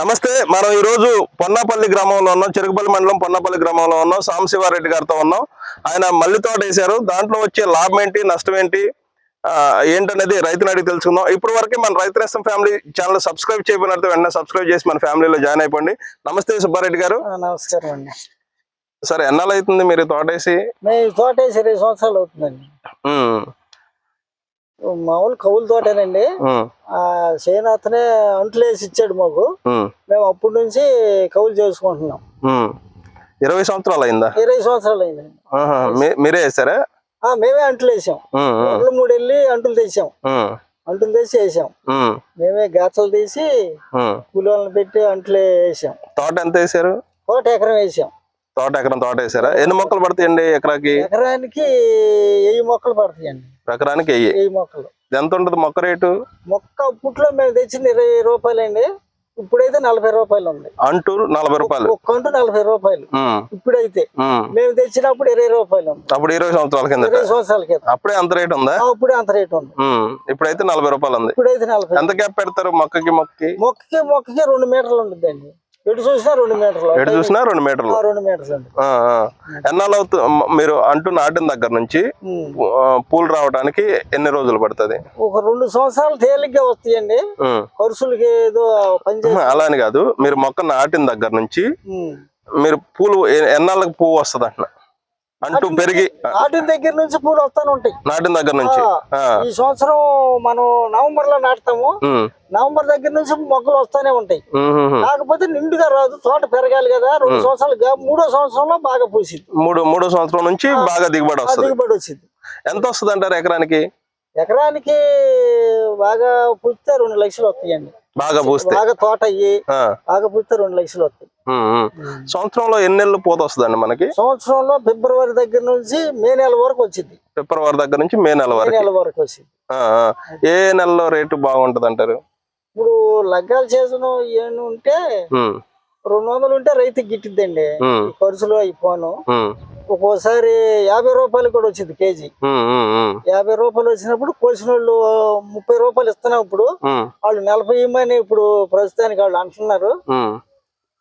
నమస్తే మనం ఈ రోజు పొన్నపల్లి గ్రామంలో ఉన్నాం. చెరుకుపల్లి మండలం పొన్నపల్లి గ్రామంలో ఉన్నాం. సాంబశివారెడ్డి గారితో ఉన్నాం. ఆయన మల్లి తోట వేశారు. దాంట్లో వచ్చే లాభం ఏంటి నష్టం ఏంటి ఏంటనేది రైతుని అడిగి తెలుసుకుందాం. ఇప్పుడు వరకే మన రైతు నేస్తం ఫ్యామిలీ ఛానల్ సబ్స్క్రైబ్ చేయబడినట్టు వెంటనే సబ్స్క్రైబ్ చేసి మన ఫ్యామిలీలో జాయిన్ అయిపోండి. నమస్తే సుబ్బారెడ్డి గారు. నమస్కారం అండి. సరే ఎన్నాళ్ళు అవుతుంది మీరు తోట వేసి? మేము ఈ తోట వేసి ఇరవై సంవత్సరాలు అవుతుందండి. మామూలు కౌలు తోటేనండి. ఆ. అతనే అంట్లు వేసి ఇచ్చాడు మాకు. మేము అప్పటి నుంచి కౌలు చేసుకుంటున్నాం. ఇరవై సంవత్సరాలు అయిందా? ఇరవై సంవత్సరాలు అయిందండి మీరే వేసారా మేమే అంట్లు వేసాం. రెండు మూడు వెళ్ళి అంటులు తెచ్చాం. ఉమ్, అంటులు తెచ్చి వేసాం. మేమే గాచలు తీసి. కూలీలను పెట్టి అంట్లు వేసాం. తోట ఎంత వేసారు తోట ఎకరం వేసాం. తోట ఎకరం తోట వేసారా? ఎన్ని మొక్కలు పడతాయండి ఎకరాకి? ఎకరానికి వెయ్యి మొక్కలు పడతాయండి. ఎకరానికి వెయ్యి వెయ్యి మొక్కలు. ఎంత ఉంటుంది మొక్క రేటు? మొక్క అప్పట్లో మేము తెచ్చింది ఇరవై రూపాయలండి. ఇప్పుడైతే నలభై రూపాయలు ఉంది. అంటూ నలభై రూపాయలు. ఒక్క అంటూ నలభై రూపాయలు. ఇప్పుడైతే. మేము. తెచ్చినప్పుడు ఇరవై రూపాయలు అప్పుడు ఇరవై సంవత్సరాల కిందట. ఇరవై సంవత్సరాల క్రితం అప్పుడే అంత రేట్ ఉందా? అప్పుడే అంత రేటు ఉంది. ఇప్పుడైతే నలభై రూపాయలు ఉంది. ఇప్పుడైతే నలభై. ఎంత గ్యాప్ పెడతారు మొక్కకి మొక్కకి? మొక్కకి మొక్కకి రెండు మీటర్లు ఉంటుందండి. ఎటు చూసినా రెండు మీటర్లు. ఎటు చూసినా రెండు మీటర్లు. రెండు. ఎన్నాళ్ళు అవుతుంది మీరు అంటూ నాటిన దగ్గర నుంచి పూలు రావడానికి ఎన్ని రోజులు పడుతుంది? ఒక రెండు సంవత్సరాలు తేలిగ్గా వస్తాయండి. ఖర్చులకి ఏదో పని చేసి అలా అని కాదు. మీరు మొక్క నాటిన దగ్గర నుంచి. మీరు పూలు ఎన్నాళ్ళకి పువ్వు వస్తుంది అంటున్నా అంటూ పెరిగి నాటిన దగ్గర నుంచి పూలు వస్తానే ఉంటాయి. నాటిన దగ్గర నుంచి. ఈ సంవత్సరం మనం నవంబర్లో నాటుతాము నవంబర్ దగ్గర నుంచి మొక్కలు వస్తానే ఉంటాయి. కాకపోతే నిండుగా రాదు తోట పెరగాలి కదా. రెండు సంవత్సరాలు మూడో సంవత్సరంలో బాగా పూసింది. మూడు మూడో సంవత్సరం నుంచి బాగా దిగుబడి వస్తుంది. దిగుబడి వచ్చింది. ఎంత వస్తుంది అంటారు ఎకరానికి? ఎకరానికి బాగా పూస్తే రెండు లక్షలు వస్తాయండి. బాగా పూస్తే. బాగా తోట అయ్యి బాగా పూస్తే రెండు లక్షలు వస్తాయి. సంవత్సరంలో ఎన్ని నెలలు పూత వస్తుందండి మనకి? సంవత్సరంలో ఫిబ్రవరి దగ్గర నుంచి మే నెల వరకు వచ్చింది. ఫిబ్రవరి దగ్గర నుంచి మే నెల వరకు. నెల వరకు వచ్చింది. ఏ నెలలో రేటు బాగుంటది అంటారు ఇప్పుడు లగ్గాల సీజన్ ఏమి ఉంటే రెండు వందలు ఉంటే రైతుకి గిట్టిద్దండి. ఖర్చులు అయిపోను ఒక్కోసారి యాభై రూపాయలు కూడా వచ్చింది కేజీ. యాభై రూపాయలు వచ్చినప్పుడు కోసిన వాళ్ళు ముప్పై రూపాయలు ఇస్తున్నప్పుడు వాళ్ళు నలభై ఇమ్మని ఇప్పుడు ప్రస్తుతానికి వాళ్ళు అంటున్నారు.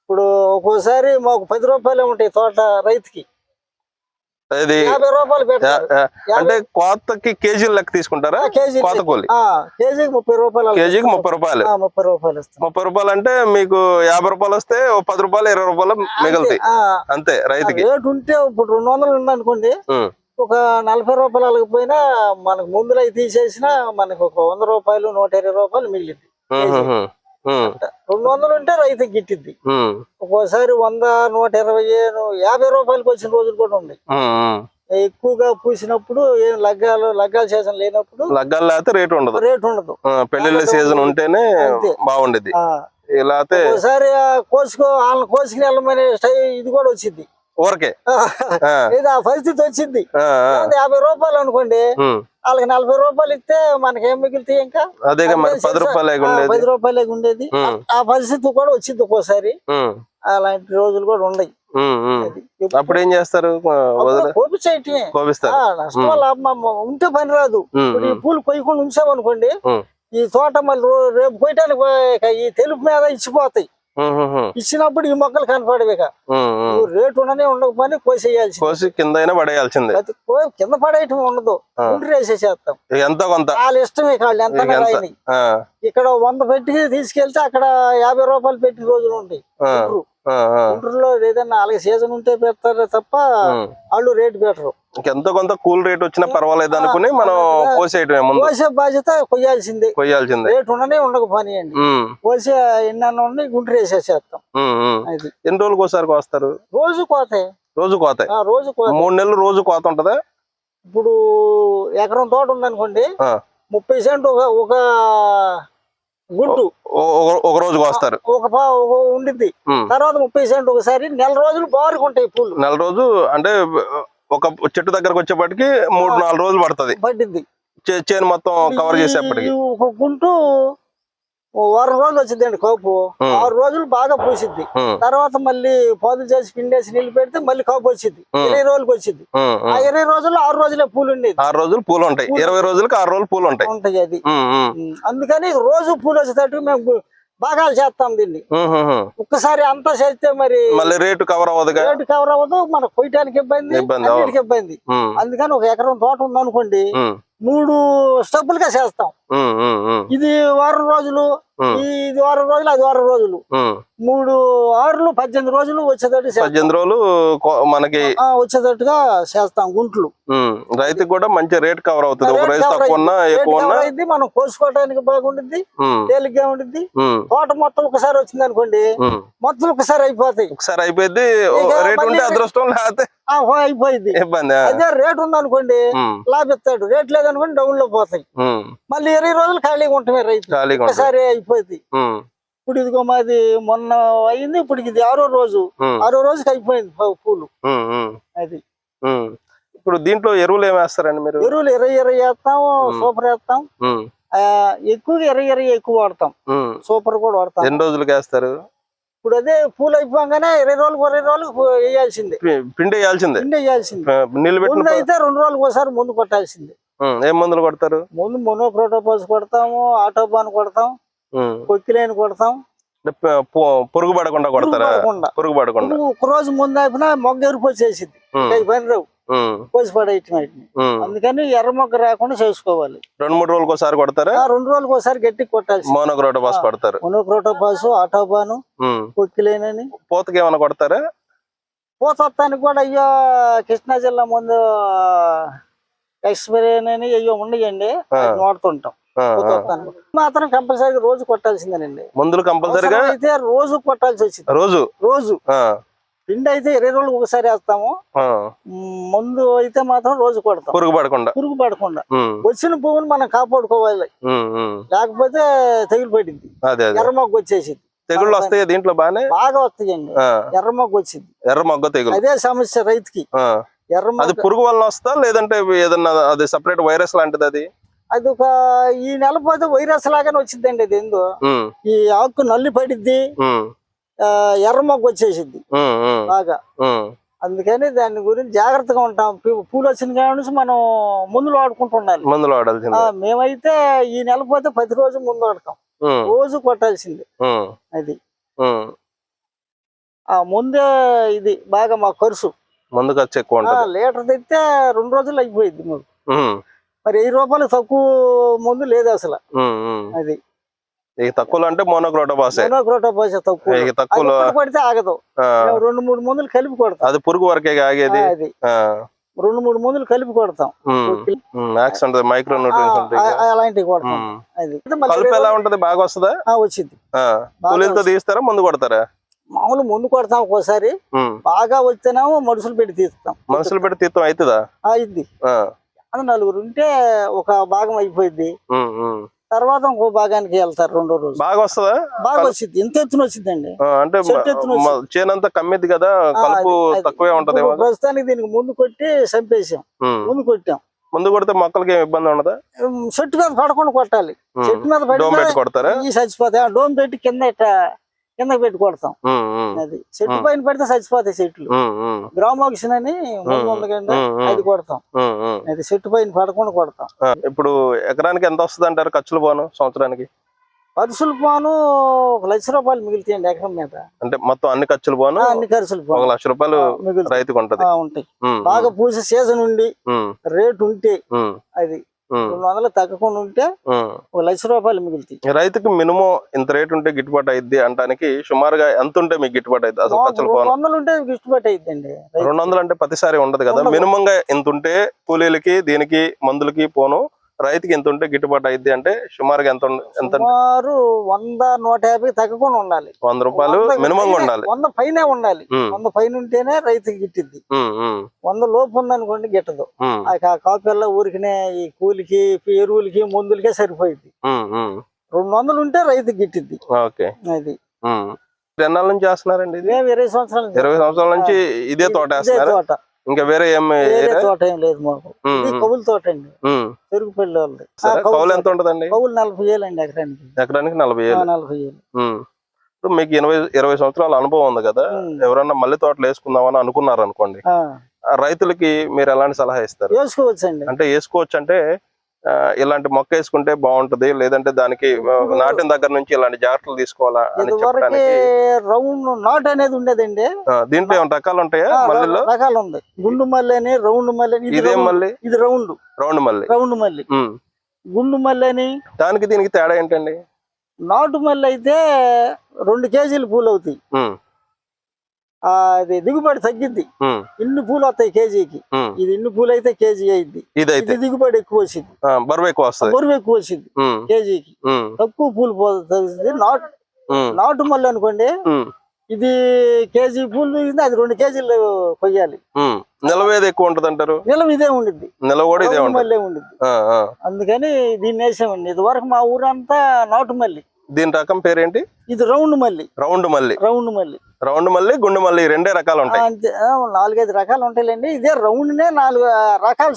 ఇప్పుడు ఒక్కోసారి మాకు పది రూపాయలే ఉంటాయి తోట రైతుకి. యా- అంటే కోతకి కేజీల లెక్క తీసుకుంటారా? కేజీ కోత కూలి. కేజీకి ముప్పై రూపాయలు కేజీకి. ముప్పై రూపాయలు. ముప్పై రూపాయలు ముప్పై రూపాయలు అంటే మీకు యాభై రూపాయలు వస్తే పది రూపాయలు ఇరవై రూపాయలు మిగులుతాయి. అంతే రైతుకి. రేటు ఉంటే ఇప్పుడు రెండు వందలు ఉందనుకోండి ఒక నలభై రూపాయలు అలకపోయినా మనకు ముందులో తీసేసినా మనకు ఒక వంద రూపాయలు నూట ఇరవై రూపాయలు మిగిలింది. రెండు వందలు ఉంటే రైతుకి గిట్టిద్ది. ఒక్కోసారి వంద నూట ఇరవై యాభై రూపాయలకి వచ్చిన రోజులు కూడా ఉన్నాయి. ఎక్కువగా పూసినప్పుడు ఏం లగ్గాలు లగ్గాల సీజన్ లేనప్పుడు లగ్గాలు లేకపోతే రేటు ఉండదు. రేట్ ఉండదు. ఆ, పెళ్ళిళ్ళ సీజన్ ఉంటేనే. బాగుండేది ఇలా ఒకసారి ఆ కోసుకో వాళ్ళని కోసుకుని వెళ్ళమనే స్టై ఇది కూడా వచ్చింది ఊరకే. ఇది ఆ పరిస్థితి వచ్చింది. యాభై రూపాయలు అనుకోండి. వాళ్ళకి నలభై రూపాయలు ఇస్తే మనకి ఏం మిగులుతాయి ఇంకా? అదే పది రూపాయలు పది రూపాయలే ఉండేది ఆ పరిస్థితి కూడా వచ్చింది ఒక్కోసారి. అలాంటి రోజులు కూడా ఉన్నాయి. అప్పుడు ఏం చేస్తారు? నష్టం లాభం ఉంటే పని రాదు. ఈ పూలు కొయ్యకుండా ఉంచామనుకోండి ఈ తోట మళ్ళీ రేపు కొయ్యటానికి ఈ తెలుపు మీద ఇచ్చిపోతాయి. ఇచ్చినప్పుడు ఈ మొక్కలు కనపడవి రేటు ఉండనే ఉండక పని కోసేయాల్సింది కోసి కింద పడేయాల్సిందే. కింద పడేయటం ఉండదు. గుండ్రు వేసేసేస్తాం. ఎంతో కొంత? వాళ్ళ ఇష్టమే కాళ్ళు ఎంత ఇక్కడ వంద పెట్టి తీసుకెళ్తే అక్కడ యాభై రూపాయలు పెట్టిన రోజులు ఉంటాయి. గుంటూరులో ఏదైనా అలాగే సీజన్ ఉంటే పెడతారు తప్ప. వాళ్ళు రేటు పెట్టరు. ఎంతో కొంత కూల్ రేట్ వచ్చినా పర్వాలేదు అనుకుని మనం కోసేయటమే ముందు. కోసే బాధ్యత కొయ్యాల్సిందే. కొయ్యాల్సిందే. రేటు ఉండనే ఉండక పని అండి. కోసే ఎన్న ఉండి గుంటూరు వేసేసేస్తాం. అది. ఎన్ని రోజులకు ఒకసారి కోస్తారు? రోజు కోతే. రోజు కోత. ఆ, రోజు కోత. మూడు నెలలు రోజు కోత ఉంటదా? ఇప్పుడు ఎకరం తోట ఉందనుకోండి. ముప్పై సెంట్ ఒక ఒక గుంటు ఓ- ఒక- రోజు కోస్తారు. ఒక ఉండిద్ది. తర్వాత ముప్పై సెంట్ ఒకసారి నెల రోజులు బారుకుంటాయి పూలు. నెల రోజు అంటే ఒక చెట్టు దగ్గరకు వచ్చేప్పటికి మూడు నాలుగు రోజులు పడుతుంది. పట్టింది చే- చేను మొత్తం కవర్ చేసేప్పటికి. ఒక గుంటు వారం రోజులు వచ్చిందండి కాపు. ఆరు రోజులు బాగా పూసిద్ది. తర్వాత మళ్ళీ పోదులు చేసి పిండేసి నీళ్ళు పెడితే మళ్ళీ కాపు వచ్చింది. ఇరవై రోజులకి వచ్చింది ఆ. ఇరవై రోజుల్లో ఆరు రోజులే పూలు ఉండేది ఆరు రోజులు పూలు ఉంటాయి. ఇరవై రోజులకి ఆరు రోజులు పూలు ఉంటాయి. ఉంటాయి అది. అందుకని రోజు పూలు వచ్చేటట్టు మేము భాగాలు చేస్తాం దీన్ని. ఒక్కసారి అంతా చేస్తే మరి మళ్ళీ రేటు కవర్ అవ్వదుగా రేటు కవర్ అవ్వదు మనకు కొయ్యడానికి ఇబ్బంది ఇబ్బంది, అందుకని ఒక ఎకరం తోట ఉందనుకోండి మూడు స్టెప్పులుగా చేస్తాం. ఇది వారం రోజులు ఇది వారం రోజులు అది వారం రోజులు. మూడు ఆరులు పద్దెనిమిది రోజులు వచ్చేటట్టు. పద్దెనిమిది రోజులు మనకి వచ్చేటట్టుగా చేస్తాం గుంట్లు. రైతుకి కూడా మంచి రేట్ కవర్ అవుతుంది. ఒక రైతు తక్కువ మనం కోసుకోవడానికి బాగుంటుంది తేలిగ్గా ఉంటుంది తోట మొత్తం ఒకసారి వచ్చింది అనుకోండి. మొత్తం ఒకసారి అయిపోతాయి. ఒకసారి అయిపోయింది రేట్ ఉంటే అదృష్టం లేకపోతే అయిపోయింది. ఇబ్బంది. అదే రేట్ ఉంది అనుకోండి ఉమ్, లాభిస్తాడు రేట్ లేదనుకోండి డౌన్లో పోతాయి. మళ్ళీ ఇరవై రోజులు ఖాళీగా ఉంటుంది రైతు. ఒకసారి అయిపోయింది. ఇప్పుడు ఇదిగో మాది మొన్న అయింది ఇప్పుడు ఇది ఆరో రోజు. ఆరో రోజుకి అయిపోయింది పూలు. అది. ఇప్పుడు దీంట్లో ఎరువులు ఏమి వేస్తారండి మీరు? ఎరువులు ఇరవై ఇరవై వేస్తాం. సూపర్ వేస్తాం. ఎక్కువగా ఇరవై ఇరవై ఎక్కువ వాడతాం. సూపర్ కూడా వాడతాం. ఎన్ని రోజులకి వేస్తారు? ఇప్పుడు అదే పూలు అయిపోగానే ఇరవై రోజులకు ఇరవై రోజులకు పూ- వేయాల్సిందే. పిండి వేయాల్సిందే. పిండి వేయాల్సిందే. నీళ్ళు అయితే రెండు రోజులకు ఒకసారి ముందు కొట్టాల్సిందే. ఏం మందులు కొడతారు? ముందు మొనోప్రోటోపాస్ కొడతాము ఆటోబాన్ కొడతాం. కొక్కిలేని కొడతాం. పురుగు పడకుండా కొడతారా. పురుగు పడకుండా. ఒక రోజు ముందు అయిపోయినా మొగ్గ ఎరుపు వచ్చేసింది పని రావు కోసి పడేయటం. అందుకని ఎర్ర మొగ్గ రాకుండా చేసుకోవాలి. రెండు మూడు రోజులకు ఒకసారి కొడతారా? ఆ రెండు రోజులకు ఒకసారి గట్టి కొట్టాల్సింది. మోనోక్రోటోపాస్. కొడతారు. మొనోప్రోటోపాస్ ఆటోబాను ఉమ్. కొక్కిలేనని. పూతకి ఏమైనా కొడతారా? పోతానికి కూడా అయ్యో కృష్ణా జిల్లా ముందు ఎక్స్పైరీ అని అయ్యో. అవి వాడుతుంటాం. మాత్రం కంపల్సరీగా రోజు కొట్టాల్సిందేనండి. మందులు కంపల్సరిగా? అయితే రోజు కొట్టాల్సి వచ్చింది. రోజు? రోజు. పిండి అయితే ఇరవై రోజులకు ఒకసారి వేస్తాము. మందు అయితే మాత్రం రోజు కొడతాం. పురుగు పడకుండా. పురుగు పడకుండా వచ్చిన పువ్వుని మనం కాపాడుకోవాలి. లేకపోతే తెగులు పడింది ఎర్రమొగ్గు వచ్చేసింది తెగుళ్ళు వస్తాయి దీంట్లో బానే బాగా వస్తాయండి. ఎర్రమొగ్గు వచ్చింది. ఎర్ర మొగ్గ తెగులు. అదే సమస్య రైతుకి. అది ఎర్రమొగ్గ పురుగు వలన వస్తా లేదంటే ఏదన్నా అది సపరేట్ వైరస్ లాంటిది అది? అది ఒక ఈ నెల పోతే వైరస్ లాగానే వచ్చిందండి అది ఏందో ఉమ్, ఈ ఆకు నల్లి పడిద్ది. ఎర్రమొగ్గు వచ్చేసింది. బాగా. అందుకని దాని గురించి జాగ్రత్తగా ఉంటాం. పూలు వచ్చిన కాడ నుంచి మనం ముందులు వాడుకుంటూ ఉండాలి. మందులు మేమైతే ఈ నెల పోతే ప్రతి రోజు ముందు ఉమ్, రోజు కొట్టాల్సిందే. అది. ఆ. ముందే ఇది బాగా మా ఖర్చు. మందు ఖర్చు ఎక్కువ లీటర్ తెస్తే రెండు రోజులు అయిపోయింది మరి వెయ్యి రూపాయలు తక్కువ ముందు లేదు అసలు. అది. ఈ తక్కువలో అంటే మోనోక్రోటోపాసే. మోనోక్రోటోపాస్ తక్కువ అది తక్కువలో పడితే ఆగదు. రెండు మూడు మందులు కలిపి కొడతాం. అది పురుగు వరకే ఆగేది. రెండు మూడు మందులు కలిపి కొడతాం. మ్యాక్స్ ఉంటుంది. మైక్రో అలాంటివి కొడతాం. అది. కలుపు ఎలా ఉంటది? బాగా వస్తుందా? వచ్చింది. కూలీలతో తీస్తారా? ముందు కొడతారా? మామూలు ముందు కొడతాం ఒక్కోసారి. బాగా వస్తేనేమో మనుషులు పెట్టి తీస్తాం. మనుషులు పెట్టి తీర్థం అవుతుందా అయింది అది నలుగురు ఉంటే ఒక భాగం అయిపోయింది. తర్వాత ఇంకో భాగానికి వెళ్తారు రెండో రోజు. బాగా వస్తుందా? బాగా వచ్చింది ఎంత ఎత్తున వచ్చిందండి. అంటే చేనంతా కమ్మిద్ది కదా? కలుపు. తక్కువే ఇప్పుడు ప్రస్తుతానికి దీనికి ముందు కొట్టి చంపేసాం. ముందు కొట్టాం. ముందు కొడితే మొక్కలకి ఏం ఇబ్బంది ఉండదా? చెట్టు మీద పడకుండా కొట్టాలి. చెట్టు మీద డోమ్ పెట్టి పడి కొడతారా? ఈ చచ్చిపోతాయి. ఆ డోమ్ పెట్టి కింద ఇట్ట కిందకి పెట్టి కొడతాం. అది చెట్టు. పైన పెడితే చచ్చిపోతాయి చెట్లు. గ్రామోక్సిన్ అని అది కొడతాం. అది చెట్టు పైన పడకుండా కొడతాం. ఇప్పుడు ఎకరానికి ఎంత వస్తుంది అంటారు ఖర్చులు పోను సంవత్సరానికి? ఖర్చులు పోను ఒక లక్ష రూపాయలు మిగులుతాయండి ఎకరం మీద. అంటే మొత్తం అన్ని ఖర్చులు పోను అన్ని ఖర్చులు పోను లక్ష రూపాయలు రైతుకు ఉంటది. ఉంటాయి. బాగా పూసే సీజన్ ఉండి రేటు ఉంటే అది రెండు వందలు తగ్గకుండా ఉంటే. ఒక లక్ష రూపాయలు మిగులుతాయి రైతుకి మినిమం ఇంత రేట్ ఉంటే గిట్టుబాటు అయింది అంటానికి సుమారుగా ఎంత ఉంటే మీకు గిట్టుబాటు అయింది అసలు ఖర్చులు రెండు వందలు ఉంటే గిట్టుబాటు అయిద్దండి రైతుకి. రెండు వందలు అంటే ప్రతిసారి ఉండదు కదా ఉండదు. మినిమం గా ఇంత ఉంటే కూలీలకి దీనికి మందులకి పోను రైతుకి ఇంత ఉంటే గిట్టుబాటు అయింది అంటే సుమారుగా ఎంత ఎంత సుమారు వంద నూట యాభై తగ్గకుండా ఉండాలి. వంద రూపాయలు మినిమం ఉండాలి. వంద పైనే ఉండాలి. వంద పైన ఉంటేనే రైతుకి ఉమ్, వంద లోపు ఉందనుకోండి గిట్టదు. ఆ కాపీల్లో ఊరికినే ఈ కూలికి ఎరువులకి మందులకే సరిపోయింది. రెండు వందలు ఉంటే రైతుకి గిట్టిద్ది. ఓకే. అది. ఎన్నాళ్ళ నుంచి చేస్తున్నారండి ఇరవై సంవత్సరాల నుంచి ఇరవై సంవత్సరాల నుంచి ఇదే తోట వేస్తున్నారా? తోట. ఇంకా వేరే ఏం వేరే ఏరా? తోట ఏం లేదు మాకు. కవుల తోట అండి. ఉమ్. చెరుకుపల్లి వాళ్ళది. కౌలు కౌలు ఎంత. ఉంటదండి? కవులు నలభై వేలు అండి ఎకరానికి. ఎకరానికి నలభై వేలు నలభై వేలు. ఇప్పుడు మీకు ఇరవై ఇరవై సంవత్సరాల అనుభవం ఉంది కదా. ఎవరన్నా మల్లె తోటలు వేసుకుందామని అనుకున్నారు అనుకోండి రైతులకి మీరు ఎలాంటి సలహా ఇస్తారు? వేసుకోవచ్చు అండి అంటే వేసుకోవచ్చు అంటే ఇలాంటి మొక్క వేసుకుంటే బాగుంటది. లేదంటే దానికి నాటిన దగ్గర నుంచి ఇలాంటి జాగ్రత్తలు తీసుకోవాలా అని చెప్పడానికి రౌండ్ నాట్ అనేది ఉండేదండి. దీంట్లో ఏమైనా రకాలు ఉంటాయా మల్లిలో? రకాలు ఉంది. గుండు మల్లి అని రౌండ్ మల్లి ఇది మల్లి? ఇది రౌండ్. రౌండ్ మల్లి. రౌండ్ మల్లి. గుండు మల్లి అని దానికి దీనికి తేడా ఏంటండి? నాటు మల్లి అయితే రెండు కేజీలు పూలు అవుతాయి. అది దిగుబడి తగ్గిద్ది ఉమ్, ఇన్ని పూలు వస్తాయి కేజీకి. ఇది ఇన్ని పూలు అయితే కేజీ అయింది. ఇది దిగుబడి ఎక్కువ వచ్చింది. బరువు ఎక్కువ వస్తుంది. బరువు ఎక్కువ వచ్చింది కేజీకి. తక్కువ పూలు పోతుంది. నాటు నాటు మల్లి అనుకోండి. ఇది కేజీ పూలు అది రెండు కేజీలు కొయ్యాలి. నిలవ ఏది ఎక్కువ ఉంటది అంటారు నిలం ఇదే ఉండిద్ది. నిలవ కూడా ఇదే మల్లె ఉండిద్ది. అందుకని దీన్ని వేసామండి. ఇది వరకు మా ఊరంతా నాటు మల్లి. దీని రకం పేరేంటి? ఇది రౌండ్ మల్లి. రౌండ్ మల్లి. రౌండ్ మల్లి. రౌండ్ మల్లి గుండు మల్లి రెండే రకాలు ఉంటాయి. నాలుగైదు రకాలు ఉంటాయిలేండి. ఇదే రౌండ్ నే నాలుగు రకాలు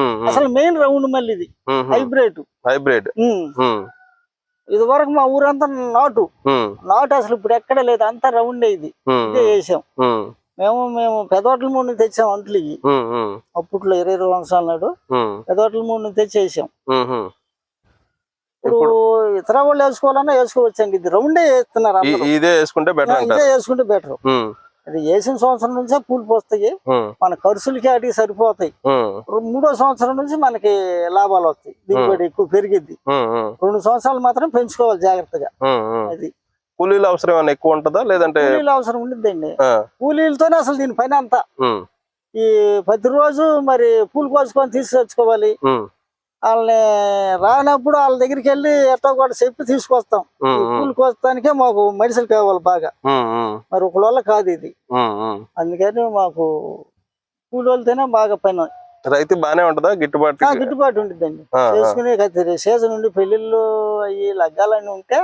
ఉమ్, అసలు మెయిన్ రౌండ్ మల్లి ఇది. హైబ్రిడ్. హైబ్రిడ్. ఇది వరకు మా ఊరంతా నాటు. నాటు అసలు ఇప్పుడు ఎక్కడ లేదు. అంతా రౌండ్ ఇది. ఇదే వేసాం మేము మేము పెదోట్ల మూడు తెచ్చాం అంట్లు ఇవి. ఉమ్, ఉమ్, అప్పట్లో ఇరవై ఇరవై సంవత్సరాల నాడు. పెదోట్ల మూడు ఉమ్, ఉమ్. ఇప్పుడు ఇతర వాళ్ళు వేసుకోవాలన్నా వేసుకోవచ్చండి. ఇది రౌండే వేస్తున్నారు. ఇదే వేసుకుంటే బెటర్ ఇదే వేసుకుంటే బెటర్ అది వేసిన సంవత్సరం నుంచే పూలు పోస్తాయి మన ఖర్చులకి వాటికి సరిపోతాయి. మూడో సంవత్సరం నుంచి మనకి లాభాలు వస్తాయి. దిగుబడి ఎక్కువ పెరిగిద్ది. రెండు సంవత్సరాలు మాత్రం పెంచుకోవాలి జాగ్రత్తగా. అది. కూలీల అవసరం ఏమైనా ఎక్కువ ఉంటుందా? లేదంటే కూలీలు అవసరం ఉండిద్దండి. కూలీలతోనే అసలు దీని పైన అంతా. ఈ ప్రతిరోజు మరి పూలు కోసుకొని తీసుకొచ్చుకోవాలి వాళ్ళని రానప్పుడు వాళ్ళ దగ్గరికి వెళ్ళి ఎట్టో కూడా చెప్పి తీసుకొస్తాం. ఉమ్, ఈ ఉమ్, పూలు కోస్తానికే మాకు మనుషులు కావాలి బాగా. మరి ఒక వల్ల కాదు ఇది. అందుకని మాకు కూలీలతోనే బాగా పైన రైతు బానే ఉంటదా? గిట్టుబాటు గిట్టుబాటు ఆ, చేసుకునే సీజన్ ఉండి పెళ్ళిళ్ళు అయ్యి లగ్గాలని ఉంటే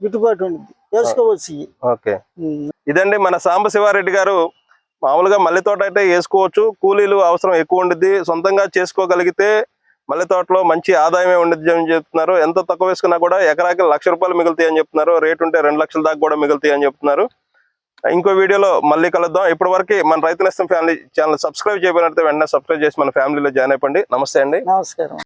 గిట్టుబాటు ఉండిద్ది. వేసుకోవచ్చు. ఓకే. ఇదండి మన సాంబశివారెడ్డి గారు మామూలుగా మల్లె తోట అయితే వేసుకోవచ్చు. కూలీలు అవసరం ఎక్కువ ఉండిద్ది. సొంతంగా చేసుకోగలిగితే మల్లె తోటలో మంచి ఆదాయమే ఉండిద్ది అని చెప్తున్నారు. ఎంత తక్కువ వేసుకున్నా కూడా ఎకరాకి లక్ష రూపాయలు మిగులుతాయి అని చెప్తున్నారు. రేట్ ఉంటే రెండు లక్షల దాకా కూడా మిగులుతాయి అని చెప్తున్నారు. ఇంకో వీడియోలో మళ్ళీ కలుద్దాం. ఇప్పటి వరకు మన రైతు నేస్తం ఫ్యామిలీ ఛానల్ సబ్స్క్రైబ్ చేయబడినట్టు వెంటనే సబ్స్క్రైబ్ చేసి మన ఫ్యామిలీలో జాయిన్ అయిపోండి. నమస్తే అండి. నమస్కారం.